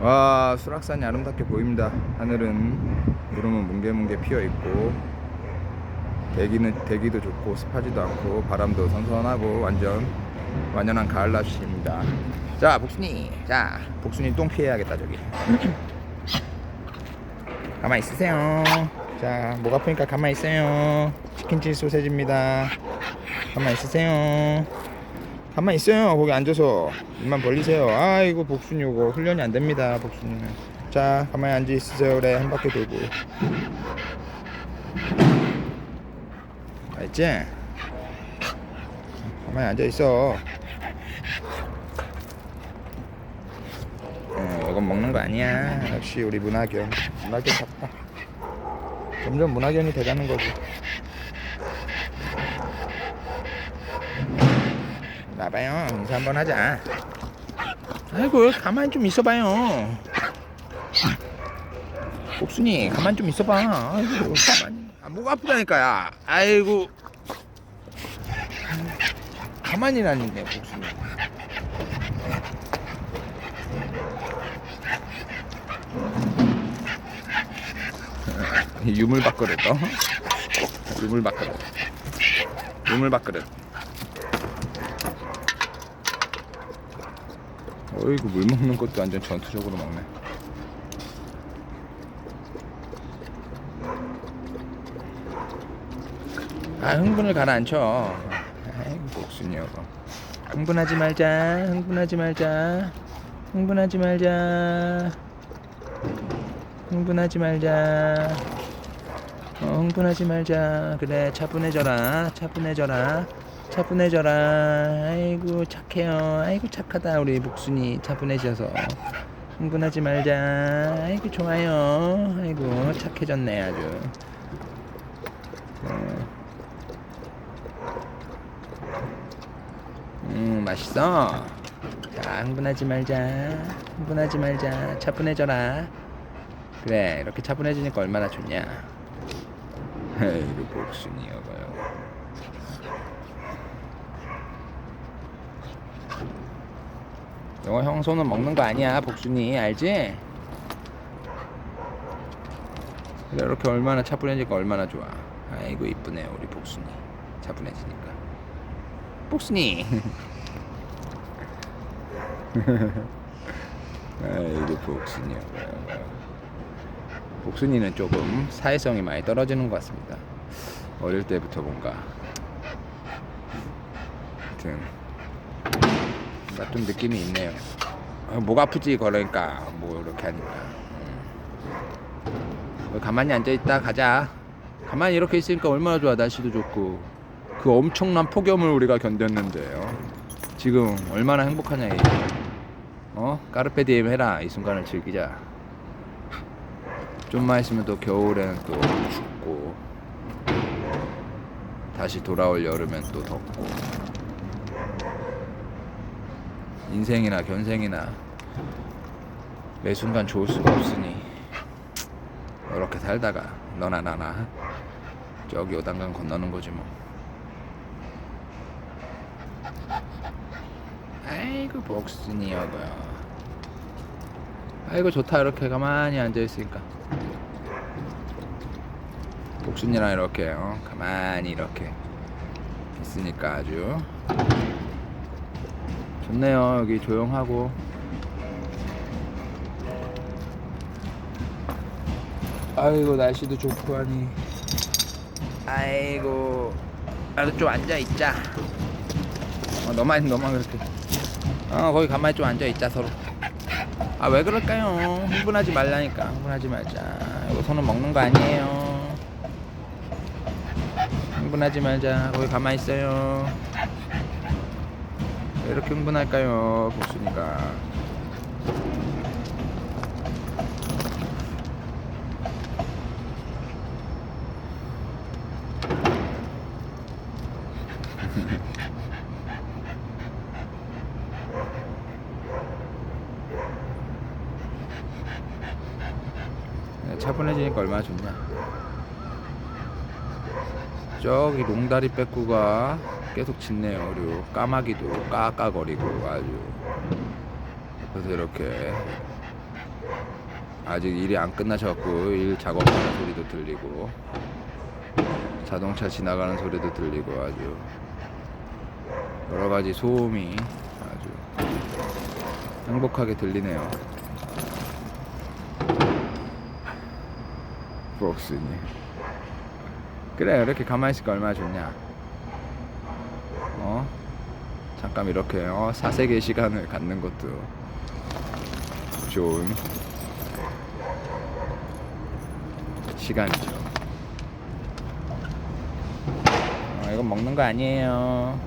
와 수락산이 아름답게 보입니다. 하늘은 구름은 뭉게뭉게 피어 있고 대기는 대기도 좋고 습하지도 않고 바람도 선선하고 완전 완연한 가을 날씨입니다. 자 복순이 자 복순이 똥 피해야겠다 저기. 가만 히 있으세요. 자, 목 아프니까 가만 히 있어요. 치킨치 소세지입니다. 가만 히 있으세요. 가만 히 있어요. 거기 앉아서 입만 벌리세요. 아이고 복순이 이거 훈련이 안 됩니다. 복순이는. 자, 가만히 앉아 있으세요. 그래 한 바퀴 돌고. 알지? 가만히 앉아 있어. 어, 이건 먹는 거 아니야. 역시 우리 문학연. 문학연 답다. 점점 문학연이 돼가는 거지. 나봐요. 인사 한번 하자. 아이고, 가만히 좀 있어봐요. 복순이, 가만히 좀 있어봐. 아이고, 가만히. 아, 목 아프다니까, 야. 아이고. 가만히라니네, 복순이. 유물 밥그릇 어? 유물 밥그릇 유물 밥그릇 어이구 물 먹는 것도 완전 전투적으로 먹네 아 흥분을 가라앉혀 아이고 복순이여 흥분하지 말자 흥분하지 말자 흥분하지 말자 흥분하지 말자. 어, 흥분하지 말자. 그래, 차분해져라. 차분해져라. 차분해져라. 아이고, 착해요. 아이고, 착하다. 우리 목순이 차분해져서. 흥분하지 말자. 아이고, 좋아요. 아이고, 착해졌네, 아주. 어. 음, 맛있어. 자, 흥분하지 말자. 흥분하지 말자. 차분해져라. 그래 이렇게 차분해지니까 얼마나 좋냐 에이구 복순이여가요 이거 형 손은 먹는 거 아니야 복순이. 알지? 그래 이렇게 얼마나 차분해지니까 얼마나 좋아. 아이고 이쁘네요 우리 복순이. 차분해지니까. 복순이! 아이고 복순이여가요 복순이는 조금 사회성이 많이 떨어지는 것 같습니다. 어릴 때부터 뭔가. 뭔가 좀 느낌이 있네요. 아, 목 아프지 그러니까 뭐 이렇게 하니까 음. 가만히 앉아 있다 가자. 가만히 이렇게 있으니까 얼마나 좋아 날씨도 좋고 그 엄청난 폭염을 우리가 견뎠는데요. 지금 얼마나 행복하냐 이. 어 까르페 디엠 해라 이 순간을 즐기자. 좀만 있으면 또 겨울에는 또 춥고 다시 돌아올 여름엔 또 덥고 인생이나 견생이나 매 순간 좋을 수가 없으니 이렇게 살다가 너나 나나 저기 요단강 건너는 거지 뭐. 아이고 복순이여고요 아이고 좋다. 이렇게 가만히 앉아있으니까. 복순이랑 이렇게 어, 가만히 이렇게 있으니까 아주 좋네요. 여기 조용하고. 아이고 날씨도 좋고 하니. 아이고. 나도 좀 앉아 있자. 어, 너만 너만 그렇게. 어 거기 가만히 좀 앉아 있자 서로. 아 왜 그럴까요? 흥분하지 말라니까. 흥분하지 말자. 이거 손은 먹는 거 아니에요. 흥분하지 말자. 거기 가만히 있어요. 왜 이렇게 흥분할까요? 복순이가. 차분해지니까 얼마나 좋냐 저기 롱다리 빼꾸가 계속 짖네요 그리고 까마귀도 까까거리고 아주 그래서 이렇게 아직 일이 안 끝나셔갖고 일 작업하는 소리도 들리고 자동차 지나가는 소리도 들리고 아주 여러 가지 소음이 아주 행복하게 들리네요. 복스님. 그래 이렇게 가만히 있으니까 얼마나 좋냐. 어? 잠깐 이렇게 어, 사색의 시간을 갖는 것도 좋은 시간이죠. 어, 이건 먹는 거 아니에요.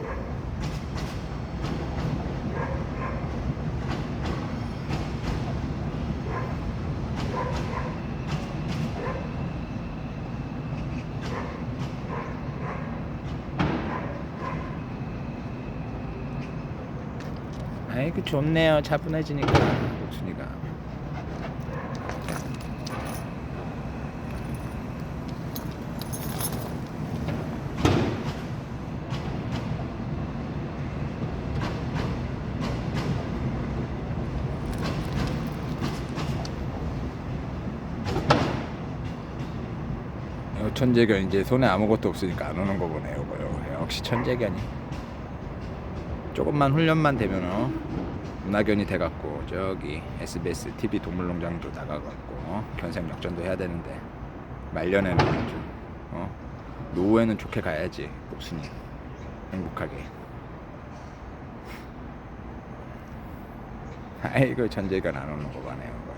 아이고 좋네요. 차분해지니까 복순이가. 요 천재견 이제 손에 아무것도 없으니까 안 오는 거 보네요. 역시 천재견이. 조금만 훈련만 되면 어, 문화견이 돼갖고 저기 SBS TV 동물농장도 나가갖고 어, 견생 역전도 해야 되는데 말년에는 아주 어, 노후에는 좋게 가야지 복순이 행복하게. 아이고 안 오는 거 봐네요.